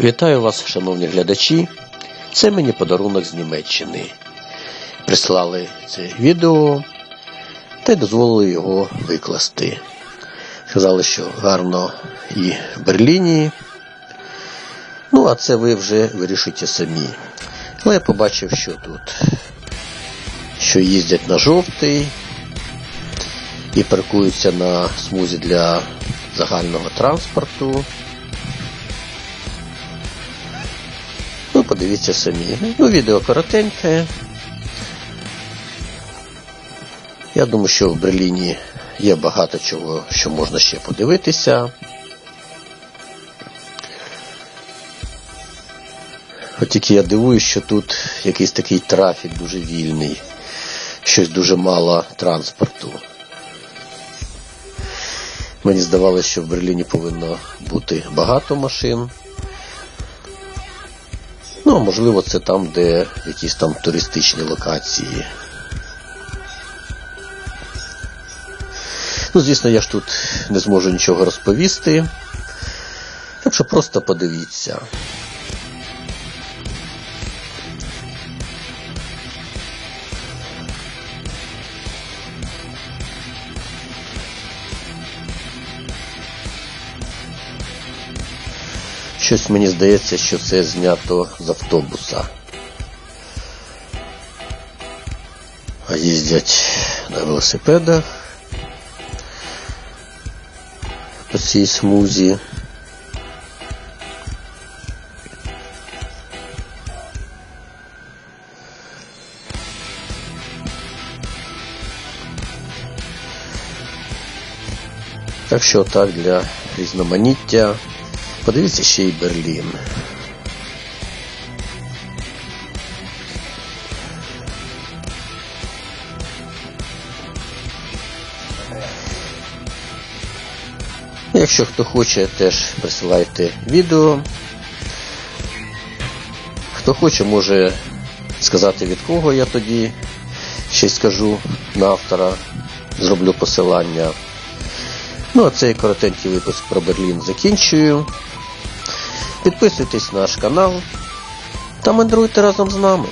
Вітаю вас, шановні глядачі. Це мені подарунок з Німеччини. Прислали це відео та дозволили його викласти. Сказали, що гарно і в Берліні. Ну, а це ви вже вирішите самі. Але я побачив, що тут, що їздять на жовтий і паркуються на смузі для загального транспорту. Подивіться самі. Ну, відео коротеньке. Я думаю, що в Берліні є багато чого, що можна ще подивитися. От тільки я дивуюсь, що тут якийсь такий трафік дуже вільний, щось дуже мало транспорту. Мені здавалося, що в Берліні повинно бути багато машин. Ну, а можливо, це там, де якісь там туристичні локації. Ну, звісно, я ж тут не зможу нічого розповісти. Так що просто подивіться. Щось мені здається, що це знято з автобуса. А їздять на велосипедах по цій смузі. Так що так для різноманіття. Подивіться ще й Берлін. Якщо хто хоче, теж присилайте відео. Хто хоче, може сказати від кого я тоді ще скажу на автора, зроблю посилання. Ну, а цей коротенький випуск про Берлін закінчую. Підписуйтесь на наш канал та мандруйте разом з нами.